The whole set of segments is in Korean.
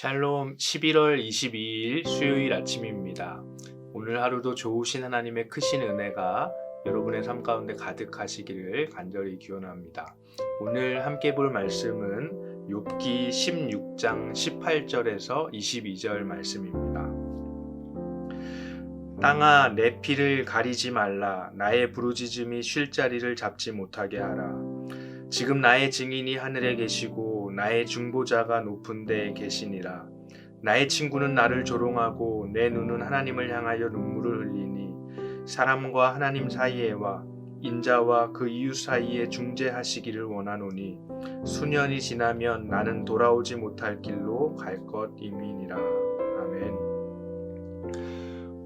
샬롬 11월 22일 수요일 아침입니다. 오늘 하루도 좋으신 하나님의 크신 은혜가 여러분의 삶 가운데 가득하시기를 간절히 기원합니다. 오늘 함께 볼 말씀은 욥기 16장 18절에서 22절 말씀입니다. 땅아 내 피를 가리지 말라 나의 부르짖음이 쉴 자리를 잡지 못하게 하라 지금 나의 증인이 하늘에 계시고 나의 중보자가 높은 데에 계시니라. 나의 친구는 나를 조롱하고 내 눈은 하나님을 향하여 눈물을 흘리니 사람과 하나님 사이에와 인자와 그 이웃 사이에 중재하시기를 원하노니 수년이 지나면 나는 돌아오지 못할 길로 갈 것임이니라. 아멘.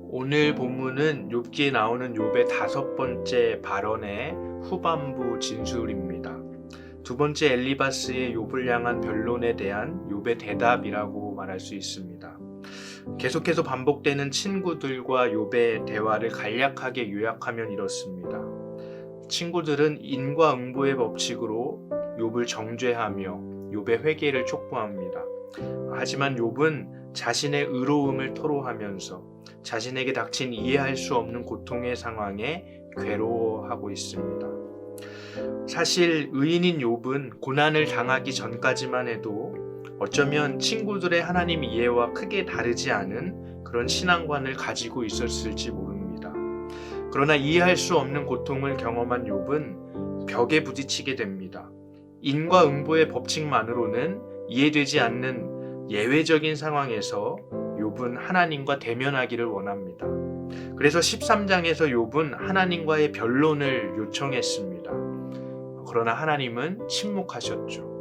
오늘 본문은 욥기에 나오는 욥의 다섯 번째 발언의 후반부 진술입니다. 두 번째 엘리바스의 욥을 향한 변론에 대한 욥의 대답이라고 말할 수 있습니다. 계속해서 반복되는 친구들과 욥의 대화를 간략하게 요약하면 이렇습니다. 친구들은 인과응보의 법칙으로 욥을 정죄하며 욥의 회개를 촉구합니다. 하지만 욥은 자신의 의로움을 토로하면서 자신에게 닥친 이해할 수 없는 고통의 상황에 괴로워하고 있습니다. 사실 의인인 욥은 고난을 당하기 전까지만 해도 어쩌면 친구들의 하나님 이해와 크게 다르지 않은 그런 신앙관을 가지고 있었을지 모릅니다. 그러나 이해할 수 없는 고통을 경험한 욥은 벽에 부딪히게 됩니다. 인과 응보의 법칙만으로는 이해되지 않는 예외적인 상황에서 욥은 하나님과 대면하기를 원합니다. 그래서 13장에서 욥은 하나님과의 변론을 요청했습니다. 그러나 하나님은 침묵하셨죠.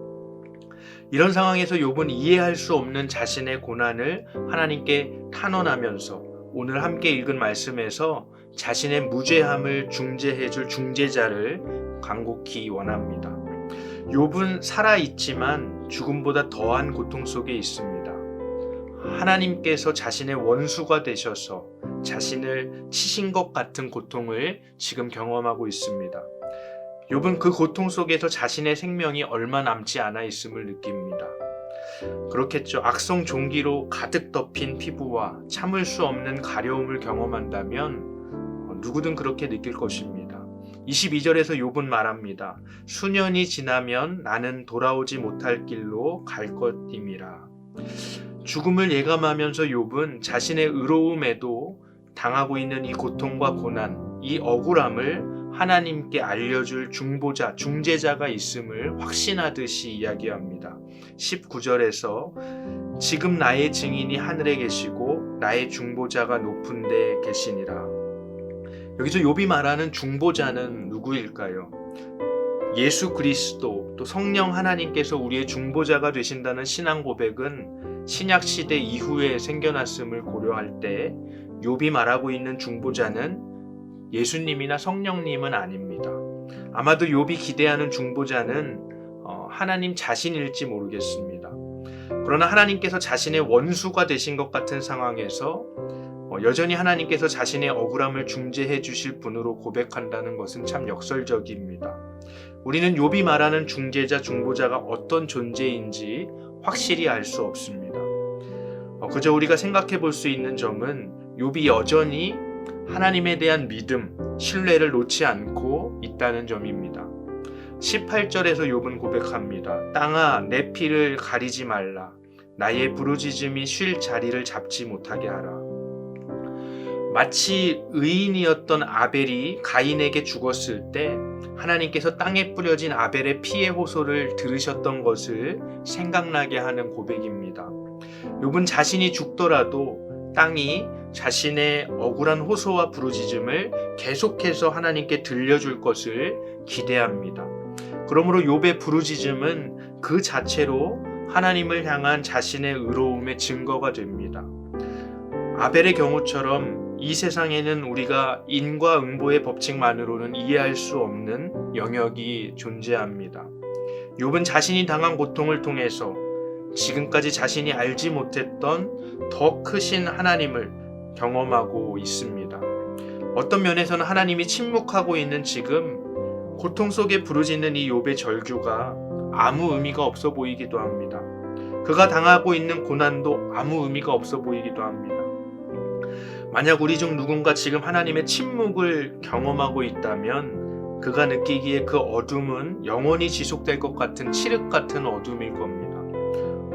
이런 상황에서 욥은 이해할 수 없는 자신의 고난을 하나님께 탄원하면서 오늘 함께 읽은 말씀에서 자신의 무죄함을 중재해 줄 중재자를 간곡히 원합니다. 욥은 살아 있지만 죽음보다 더한 고통 속에 있습니다. 하나님께서 자신의 원수가 되셔서 자신을 치신 것 같은 고통을 지금 경험하고 있습니다. 욥은 그 고통 속에서 자신의 생명이 얼마 남지 않아 있음을 느낍니다. 그렇겠죠. 악성 종기로 가득 덮인 피부와 참을 수 없는 가려움을 경험한다면 누구든 그렇게 느낄 것입니다. 22절에서 욥은 말합니다. 수년이 지나면 나는 돌아오지 못할 길로 갈 것임이라. 죽음을 예감하면서 욥은 자신의 의로움에도 당하고 있는 이 고통과 고난, 이 억울함을 하나님께 알려줄 중보자, 중재자가 있음을 확신하듯이 이야기합니다. 19절에서 지금 나의 증인이 하늘에 계시고 나의 중보자가 높은 데 계시니라. 여기서 욥이 말하는 중보자는 누구일까요? 예수 그리스도 또 성령 하나님께서 우리의 중보자가 되신다는 신앙 고백은 신약 시대 이후에 생겨났음을 고려할 때 욥이 말하고 있는 중보자는 예수님이나 성령님은 아닙니다. 아마도 욥이 기대하는 중보자는 어, 하나님 자신일지 모르겠습니다. 그러나 하나님께서 자신의 원수가 되신 것 같은 상황에서 어, 여전히 하나님께서 자신의 억울함을 중재해 주실 분으로 고백한다는 것은 참 역설적입니다. 우리는 욥이 말하는 중재자 중보자가 어떤 존재인지 확실히 알 수 없습니다. 어, 그저 우리가 생각해 볼 수 있는 점은 욥이 여전히 하나님에 대한 믿음, 신뢰를 놓지 않고 있다는 점입니다. 18절에서 욥은 고백합니다. 땅아 내 피를 가리지 말라. 나의 부르짖음이 쉴 자리를 잡지 못하게 하라. 마치 의인이었던 아벨이 가인에게 죽었을 때 하나님께서 땅에 뿌려진 아벨의 피의 호소를 들으셨던 것을 생각나게 하는 고백입니다. 욥은 자신이 죽더라도 땅이 자신의 억울한 호소와 부르짖음을 계속해서 하나님께 들려줄 것을 기대합니다. 그러므로 욥의 부르짖음은 그 자체로 하나님을 향한 자신의 의로움의 증거가 됩니다. 아벨의 경우처럼 이 세상에는 우리가 인과응보의 법칙만으로는 이해할 수 없는 영역이 존재합니다. 욥은 자신이 당한 고통을 통해서 지금까지 자신이 알지 못했던 더 크신 하나님을 경험하고 있습니다. 어떤 면에서는 하나님이 침묵하고 있는 지금 고통 속에 부르짖는 이 욥의 절규가 아무 의미가 없어 보이기도 합니다. 그가 당하고 있는 고난도 아무 의미가 없어 보이기도 합니다. 만약 우리 중 누군가 지금 하나님의 침묵을 경험하고 있다면 그가 느끼기에 그 어둠은 영원히 지속될 것 같은 칠흑 같은 어둠일 겁니다.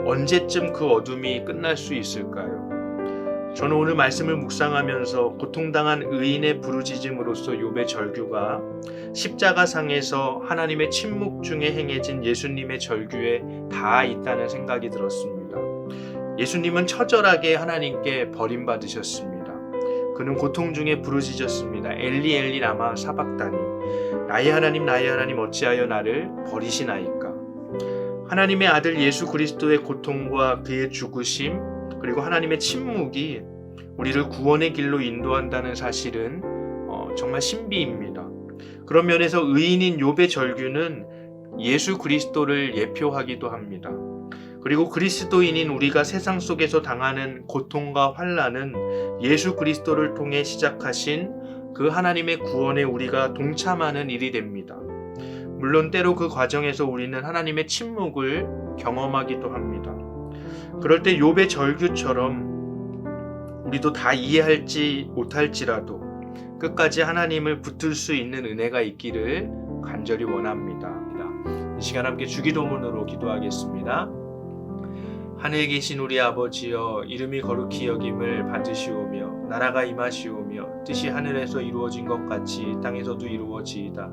언제쯤 그 어둠이 끝날 수 있을까요? 저는 오늘 말씀을 묵상하면서 고통당한 의인의 부르짖음으로써 욥의 절규가 십자가상에서 하나님의 침묵 중에 행해진 예수님의 절규에 다 있다는 생각이 들었습니다. 예수님은 처절하게 하나님께 버림받으셨습니다. 그는 고통 중에 부르짖었습니다. 엘리 엘리 라마 사박다니 나의 하나님 나의 하나님 어찌하여 나를 버리시나이까 하나님의 아들 예수 그리스도의 고통과 그의 죽으심 그리고 하나님의 침묵이 우리를 구원의 길로 인도한다는 사실은 어, 정말 신비입니다. 그런 면에서 의인인 욥의 절규는 예수 그리스도를 예표하기도 합니다. 그리고 그리스도인인 우리가 세상 속에서 당하는 고통과 환란은 예수 그리스도를 통해 시작하신 그 하나님의 구원에 우리가 동참하는 일이 됩니다. 물론 때로 그 과정에서 우리는 하나님의 침묵을 경험하기도 합니다. 그럴 때 욥의 절규처럼 우리도 다 이해할지 못할지라도 끝까지 하나님을 붙들 수 있는 은혜가 있기를 간절히 원합니다. 이 시간 함께 주기도문으로 기도하겠습니다. 하늘에 계신 우리 아버지여 이름이 거룩히 여김을 받으시오며 나라가 임하시오며 뜻이 하늘에서 이루어진 것 같이 땅에서도 이루어지이다.